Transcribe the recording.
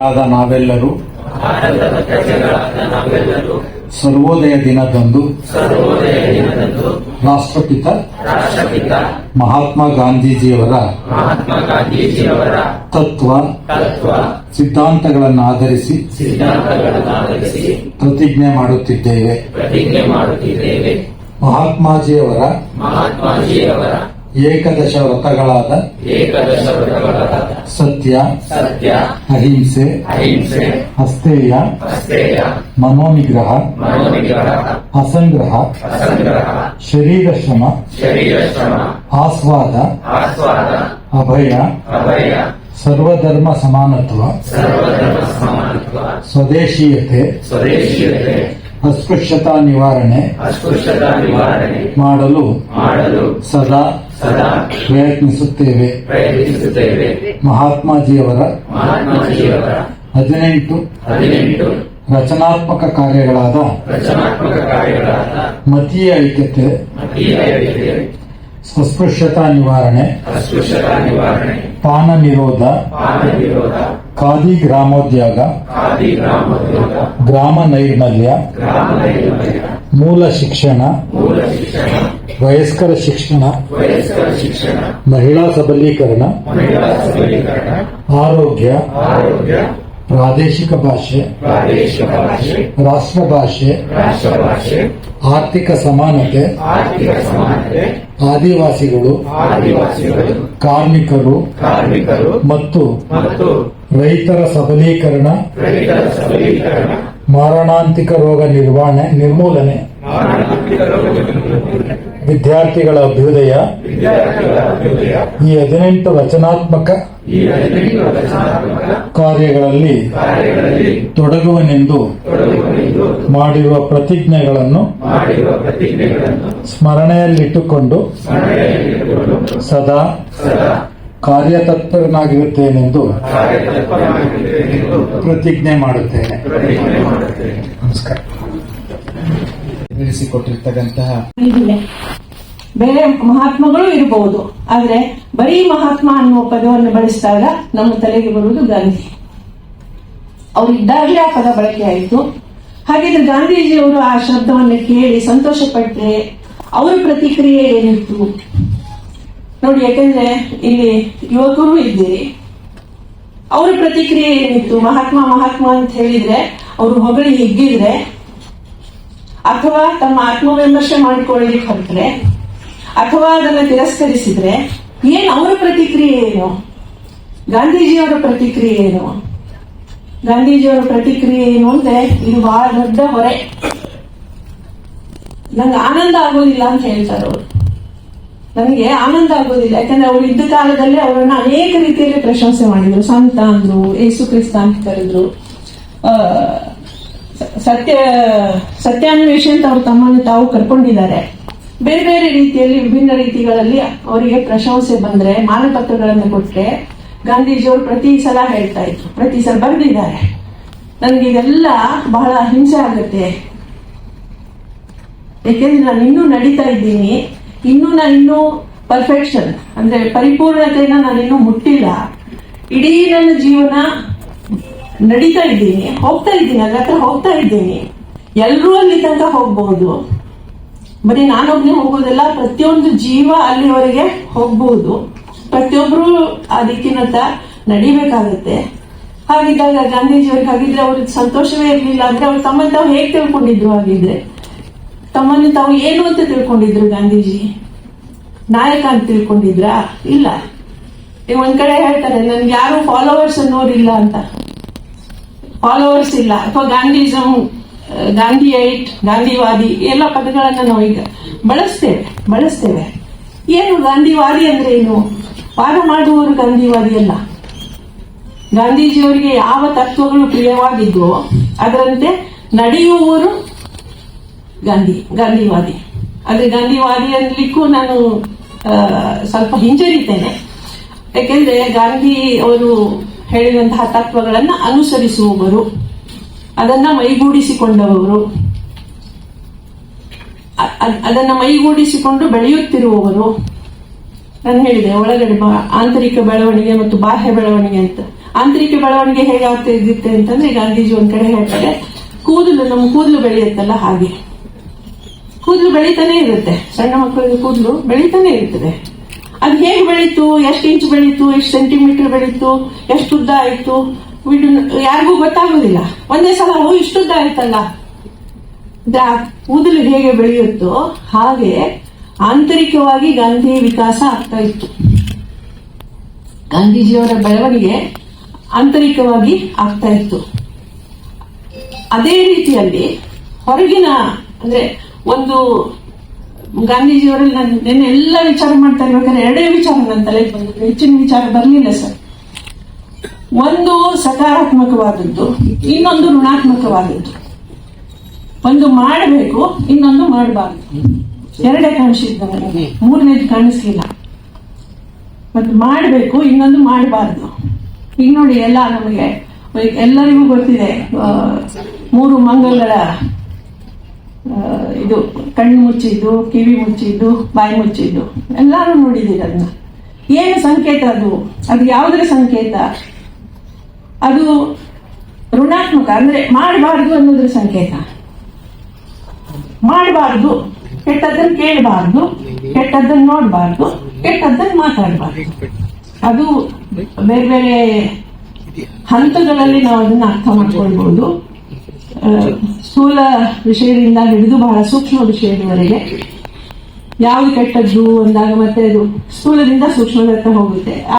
ಆದ ನಾವೆಲ್ಲರೂ ಸರ್ವೋದಯ ದಿನದಂದು ರಾಷ್ಟ್ರಪಿತ ಮಹಾತ್ಮ ಗಾಂಧೀಜಿಯವರ ತತ್ವ ಸಿದ್ಧಾಂತಗಳನ್ನು ಆಧರಿಸಿ ಪ್ರತಿಜ್ಞೆ ಮಾಡುತ್ತಿದ್ದೇವೆ. ಮಹಾತ್ಮಾಜಿಯವರ ಏಕದಶ ವ್ರತಗಳಾದ ಏಕದಶ ವ್ರತಗಳಾದ ಸತ್ಯ ಸತ್ಯ ಅಹಿಂಸೆ ಅಹಿಂಸೆ ಅಸ್ಥೇಯ ಅಸ್ಥೇಯ ಮನೋನಿಗ್ರಹ ಮನೋನಿಗ್ರಹ ಅಸಂಗ್ರಹ ಅಸಂಗ್ರಹ ಶರೀರ ಶ್ರಮ ಶರೀರ ಶ್ರಮ ಆಸ್ವಾದ ಆಸ್ವಾದ ಅಭಯ ಅಭಯ ಸರ್ವಧರ್ಮ ಸಮಾನತ್ವ ಸರ್ವಧರ್ಮ ಸಮಾನತ್ವ ಸ್ವದೇಶೀಯತೆ ಸ್ವದೇಶೀಯತೆ ಅಸ್ಪೃಶ್ಯತಾ ನಿವಾರಣೆ ಅಸ್ಪೃಶ್ಯತಾ ನಿವಾರಣೆ ಮಾಡಲು ಮಾಡಲು ಸದಾ ಸದಾ ಪ್ರಯತ್ನಿಸುತ್ತೇವೆ. ಪ್ರಯತ್ನಿಸುತ್ತೇವೆ. ಮಹಾತ್ಮಾಜಿಯವರ ಮಹಾತ್ಮಾಜಿಯವರ ಹದಿನೆಂಟು ಹದಿನೆಂಟು ರಚನಾತ್ಮಕ ಕಾರ್ಯಗಳಾದ ರಚನಾತ್ಮಕ ಕಾರ್ಯಗಳಾದ ಮತೀಯ ಐಕ್ಯತೆ ಮತೀಯತೆ ಅಸ್ಪೃಶ್ಯತಾ ನಿವಾರಣೆ ಅಸ್ಪೃಶ್ಯತಾ ನಿವಾರಣೆ ಪಾನ ನಿರೋಧ ಪಾನ ವಿರೋಧ ಖಾದಿ ಗ್ರಾಮೋದ್ಯೋಗ ಗ್ರಾಮ ನೈರ್ಮಲ್ಯ ಮೂಲ ಶಿಕ್ಷಣ, ವಯಸ್ಕರ ಶಿಕ್ಷಣ, ಮಹಿಳಾ ಸಬಲೀಕರಣ, ಆರೋಗ್ಯ, ಪ್ರಾದೇಶಿಕ ಭಾಷೆ, ರಾಷ್ಟ್ರ ಭಾಷೆ, ಆರ್ಥಿಕ ಸಮಾನತೆ, ಆದಿವಾಸಿಗಳು, ಕಾರ್ಮಿಕರು, ಮತ್ತು ರೈತರ ಸಬಲೀಕರಣ ಮಾರಣಾಂತಿಕ ರೋಗ ನಿರ್ವಹಣೆ ನಿರ್ಮೂಲನೆ ವಿದ್ಯಾರ್ಥಿಗಳ ಅಭ್ಯುದಯ ಈ ಹದಿನೆಂಟು ರಚನಾತ್ಮಕ ಕಾರ್ಯಗಳಲ್ಲಿ ತೊಡಗುವನೆಂದು ಮಾಡಿರುವ ಪ್ರತಿಜ್ಞೆಗಳನ್ನು ಸ್ಮರಣೆಯಲ್ಲಿಟ್ಟುಕೊಂಡು ಸದಾ ಕಾರ್ಯತತ್ಪರನಾಗಿರುತ್ತೇನೆಂದು ಪ್ರತಿಜ್ಞೆ ಮಾಡುತ್ತೇನೆ. ಪ್ರತಿಜ್ಞೆ ಮಾಡುತ್ತೇನೆ. ನಮಸ್ಕಾರ. ತಿಳಿಸಿಕೊಟ್ಟಿರ್ತಕ್ಕಂತಹ ಬೇರೆ ಮಹಾತ್ಮಗಳು ಇರಬಹುದು ಆದ್ರೆ ಬರೀ ಮಹಾತ್ಮ ಅನ್ನುವ ಪದವನ್ನು ಬಳಸಿದಾಗ ನಮ್ಮ ತಲೆಗೆ ಬರುವುದು ಗಾಂಧಿ ಅವರು ಇದ್ದಾಗಲೇ ಆ ಪದ ಬಳಕೆ ಆಯಿತು. ಹಾಗಿದ್ರೆ ಗಾಂಧೀಜಿಯವರು ಆ ಶಬ್ದವನ್ನು ಕೇಳಿ ಸಂತೋಷ ಪಟ್ಟರೆ ಅವರ ಪ್ರತಿಕ್ರಿಯೆ ಏನಿತ್ತು? ನೋಡಿ, ಯಾಕಂದ್ರೆ ಇಲ್ಲಿ ಯುವಕರು ಇದ್ದೀರಿ. ಅವರ ಪ್ರತಿಕ್ರಿಯೆ ಏನಿತ್ತು? ಮಹಾತ್ಮ ಮಹಾತ್ಮ ಅಂತ ಹೇಳಿದ್ರೆ ಅವರು ಹೊಗಳಿ ಹಿಗ್ಗಿದ್ರೆ ಅಥವಾ ತಮ್ಮ ಆತ್ಮವಿಮರ್ಶೆ ಮಾಡಿಕೊಳ್ಳಲಿಕ್ಕೆ ಹೊರಟ್ರೆ ಅಥವಾ ಅದನ್ನ ತಿರಸ್ಕರಿಸಿದ್ರೆ ಏನ್ ಅವರ ಪ್ರತಿಕ್ರಿಯೆ ಏನು? ಗಾಂಧೀಜಿಯವರ ಪ್ರತಿಕ್ರಿಯೆ ಏನು? ಗಾಂಧೀಜಿಯವರ ಪ್ರತಿಕ್ರಿಯೆ ಏನು ಅಂದ್ರೆ, ಇದು ಬಹಳ ದೊಡ್ಡ ಹೊರೆ. ನಂಗೆ ಆನಂದ ಆಗೋದಿಲ್ಲ ಅಂತ ಹೇಳ್ತಾರೆ ಅವರು. ನನಗೆ ಆನಂದ ಆಗೋದಿಲ್ಲ. ಯಾಕಂದ್ರೆ ಅವರು ಇದ್ದ ಕಾಲದಲ್ಲಿ ಅವರನ್ನ ಅನೇಕ ರೀತಿಯಲ್ಲಿ ಪ್ರಶಂಸೆ ಮಾಡಿದ್ರು. ಸಂತ ಅಂದ್ರು, ಯೇಸು ಕ್ರಿಸ್ತ ಅಂತ ಕರೆದ್ರು. ಸತ್ಯ, ಸತ್ಯಾನ್ವೇಷಿ ಅಂತ ಅವ್ರು ತಮ್ಮನ್ನು ತಾವು ಕರ್ಕೊಂಡಿದ್ದಾರೆ. ಬೇರೆ ಬೇರೆ ರೀತಿಯಲ್ಲಿ ವಿಭಿನ್ನ ರೀತಿಗಳಲ್ಲಿ ಅವರಿಗೆ ಪ್ರಶಂಸೆ ಬಂದ್ರೆ, ಮಾನಪತ್ರಗಳನ್ನು ಕೊಟ್ರೆ ಗಾಂಧೀಜಿಯವರು ಪ್ರತಿ ಸಲ ಹೇಳ್ತಾ ಇದ್ರು. ಪ್ರತಿ ಸಲ ಬರೆದಿದ್ದಾರೆ. ನನಗೆ ಇದೆಲ್ಲ ಬಹಳ ಹಿಂಸೆ ಆಗುತ್ತೆ. ಯಾಕೆಂದ್ರೆ ನಾನು ಇನ್ನೂ ನಡೀತಾ ಇದ್ದೀನಿ. ಇನ್ನೂ ನಾನು ಇನ್ನೂ ಪರ್ಫೆಕ್ಷನ್ ಅಂದ್ರೆ ಪರಿಪೂರ್ಣತೆಯನ್ನ ನಾನು ಇನ್ನೂ ಮುಟ್ಟಿಲ್ಲ. ಇಡೀ ನನ್ನ ಜೀವನ ನಡೀತಾ ಇದ್ದೀನಿ, ಹೋಗ್ತಾ ಇದ್ದೀನಿ, ಅದ್ರ ಹೋಗ್ತಾ ಇದ್ದೀನಿ. ಎಲ್ಲರೂ ಅಲ್ಲಿ ತನಕ ಹೋಗ್ಬಹುದು ಬರೀ ನಾನೊಬ್ನೇ ಹೋಗೋದಿಲ್ಲ, ಪ್ರತಿಯೊಂದು ಜೀವ ಅಲ್ಲಿವರೆಗೆ ಹೋಗ್ಬಹುದು ಪ್ರತಿಯೊಬ್ರು ಆ ದಿಕ್ಕಿನತ್ತ ನಡಿಬೇಕಾಗತ್ತೆ. ಹಾಗಿದ್ದಾಗ ಗಾಂಧೀಜಿಯವ್ರಿಗೆ ಹಾಗಿದ್ರೆ ಅವ್ರಿಗೆ ಸಂತೋಷವೇ ಇರಲಿಲ್ಲ, ಅಂದ್ರೆ ಅವ್ರು ತಮ್ಮನ್ನು ತಾವು ಹೇಗೆ ತಿಳ್ಕೊಂಡಿದ್ರು ಹಾಗಿದ್ರೆ? ತಮ್ಮನ್ನು ತಾವು ಏನು ಅಂತ ತಿಳ್ಕೊಂಡಿದ್ರು ಗಾಂಧೀಜಿ? ನಾಯಕ ಅಂತ ತಿಳ್ಕೊಂಡಿದ್ರಾ? ಇಲ್ಲ. ಈಗ ಒಂದ್ ಕಡೆ ಹೇಳ್ತಾರೆ, ನನ್ಗೆ ಯಾರು ಫಾಲೋವರ್ಸ್ ಅನ್ನೋರಿಲ್ಲ ಅಂತ. ಫಾಲೋವರ್ಸ್ ಇಲ್ಲ. ಅಥವಾ ಗಾಂಧೀಜಂ ಗಾಂಧಿ ಐಟ್ ಗಾಂಧಿವಾದಿ, ಎಲ್ಲ ಪದಗಳನ್ನ ನಾವು ಈಗ ಬಳಸ್ತೇವೆ ಬಳಸ್ತೇವೆ. ಏನು ಗಾಂಧಿವಾದಿ ಅಂದ್ರೆ ಏನು? ವಾದ ಮಾಡುವವರು ಗಾಂಧಿವಾದಿ ಅಲ್ಲ. ಗಾಂಧೀಜಿಯವರಿಗೆ ಯಾವ ತತ್ವಗಳು ಪ್ರಿಯವಾಗಿದ್ವೋ, ಅದರಂತೆ ನಡೆಯುವವರು ಗಾಂಧಿ, ಗಾಂಧಿವಾದಿ. ಅಂದ್ರೆ ಗಾಂಧಿವಾದಿ ಅನ್ಲಿಕ್ಕೂ ನಾನು ಸ್ವಲ್ಪ ಹಿಂಜರಿತೇನೆ. ಯಾಕೆಂದ್ರೆ ಗಾಂಧಿ ಅವರು ಹೇಳಿದಂತಹ ತತ್ವಗಳನ್ನ ಅನುಸರಿಸುವವರು, ಅದನ್ನ ಮೈಗೂಡಿಸಿಕೊಂಡವರು ಅದನ್ನ ಮೈಗೂಡಿಸಿಕೊಂಡು ಬೆಳೆಯುತ್ತಿರುವವರು. ನಾನು ಹೇಳಿದೆ, ಒಳಗಡೆ ಆಂತರಿಕ ಬೆಳವಣಿಗೆ ಮತ್ತು ಬಾಹ್ಯ ಬೆಳವಣಿಗೆ ಅಂತ. ಆಂತರಿಕ ಬೆಳವಣಿಗೆ ಹೇಗಾಗ್ತಾ ಇದ್ದಿತ್ತೆ ಅಂತಂದ್ರೆ ಗಾಂಧೀಜಿ ಒಂದ್ ಕಡೆ ಹೇಳ್ತಾರೆ, ಕೂದಲು, ನಮ್ಮ ಕೂದಲು ಬೆಳೆಯುತ್ತಲ್ಲ ಹಾಗೆ. ಕೂದಲು ಬೆಳೀತಾನೆ ಇರುತ್ತೆ. ಸಣ್ಣ ಮಕ್ಕಳಿಗೆ ಕೂದಲು ಬೆಳೀತಾನೆ ಇರ್ತದೆ. ಅದು ಹೇಗೆ ಬೆಳೀತು? ಎಷ್ಟು ಇಂಚ್ ಬೆಳೀತು? ಎಷ್ಟು ಸೆಂಟಿಮೀಟರ್ ಬೆಳೀತು? ಎಷ್ಟು ಉದ್ದ ಆಯ್ತು? ಯಾರಿಗೂ ಗೊತ್ತಾಗೋದಿಲ್ಲ. ಒಂದೇ ಸಲ, ಓ ಇಷ್ಟುದ್ದ ಆಯ್ತಲ್ಲ. ಕೂದಲು ಹೇಗೆ ಬೆಳೆಯುತ್ತೋ ಹಾಗೆ ಆಂತರಿಕವಾಗಿ ಗಾಂಧಿ ವಿಕಾಸ ಆಗ್ತಾ ಇತ್ತು. ಗಾಂಧೀಜಿಯವರ ಬೆಳವಣಿಗೆ ಆಂತರಿಕವಾಗಿ ಆಗ್ತಾ ಇತ್ತು. ಅದೇ ರೀತಿಯಲ್ಲಿ ಹೊರಗಿನ, ಅಂದ್ರೆ ಒಂದು ಗಾಂಧೀಜಿಯವರಲ್ಲಿ ನಾನು ನಿನ್ನೆ ಎಲ್ಲ ವಿಚಾರ ಮಾಡ್ತಾ ಇರ್ಬೇಕಾದ್ರೆ ಎರಡೇ ವಿಚಾರ ನನ್ನ ತಲೆಗೆ ಬಂದು ಹೆಚ್ಚಿನ ವಿಚಾರ ಬರಲಿಲ್ಲ ಸರ್. ಒಂದು ಸಕಾರಾತ್ಮಕವಾದದ್ದು ಇನ್ನೊಂದು ಋಣಾತ್ಮಕವಾದದ್ದು. ಒಂದು ಮಾಡಬೇಕು ಇನ್ನೊಂದು ಮಾಡಬಾರ್ದು. ಎರಡೇ ಕಾಣಿಸಿದ್ದು ನನಗೆ ಮೂರನೇದು ಕಾಣಿಸ್ಲಿಲ್ಲ. ಮತ್ತೆ ಮಾಡಬೇಕು ಇನ್ನೊಂದು ಮಾಡಬಾರ್ದು. ಈಗ ನೋಡಿ ಎಲ್ಲ ನಮಗೆ ಎಲ್ಲರಿಗೂ ಗೊತ್ತಿದೆ ಮೂರು ಮಂಗಲರ ಆ, ಇದು ಕಣ್ಣು ಮುಚ್ಚಿದ್ದು, ಕಿವಿ ಮುಚ್ಚಿದ್ದು, ಬಾಯಿ ಮುಚ್ಚಿದ್ದು, ಎಲ್ಲರೂ ನೋಡಿದ್ದೀರ ಅದನ್ನ. ಏನು ಸಂಕೇತ ಅದು? ಅದು ಯಾವುದರ ಸಂಕೇತ? ಅದು ಋಣಾತ್ಮಕ, ಅಂದ್ರೆ ಮಾಡಬಾರ್ದು ಅನ್ನೋದ್ರ ಸಂಕೇತ. ಮಾಡಬಾರ್ದು, ಕೆಟ್ಟದ್ದನ್ನು ಕೇಳಬಾರ್ದು, ಕೆಟ್ಟದ್ದನ್ನು ನೋಡಬಾರ್ದು, ಕೆಟ್ಟದ್ದನ್ನು ಮಾತಾಡಬಾರ್ದು. ಅದು ಬೇರೆ ಬೇರೆ ಹಂತಗಳಲ್ಲಿ ನಾವು ಅದನ್ನ ಅರ್ಥ ಮಾಡ್ಕೊಳ್ಬಹುದು ಸ್ಥೂಲ ವಿಷಯದಿಂದ ಹಿಡಿದು ಬಹಳ ಸೂಕ್ಷ್ಮ ವಿಷಯದವರೆಗೆ. ಯಾವ್ದು ಕೆಟ್ಟದ್ದು ಅಂದಾಗ ಮತ್ತೆ ಅದು ಸ್ಥೂಲದಿಂದ ಸೂಕ್ಷ್ಮದತ್ತ ಹೋಗುತ್ತೆ.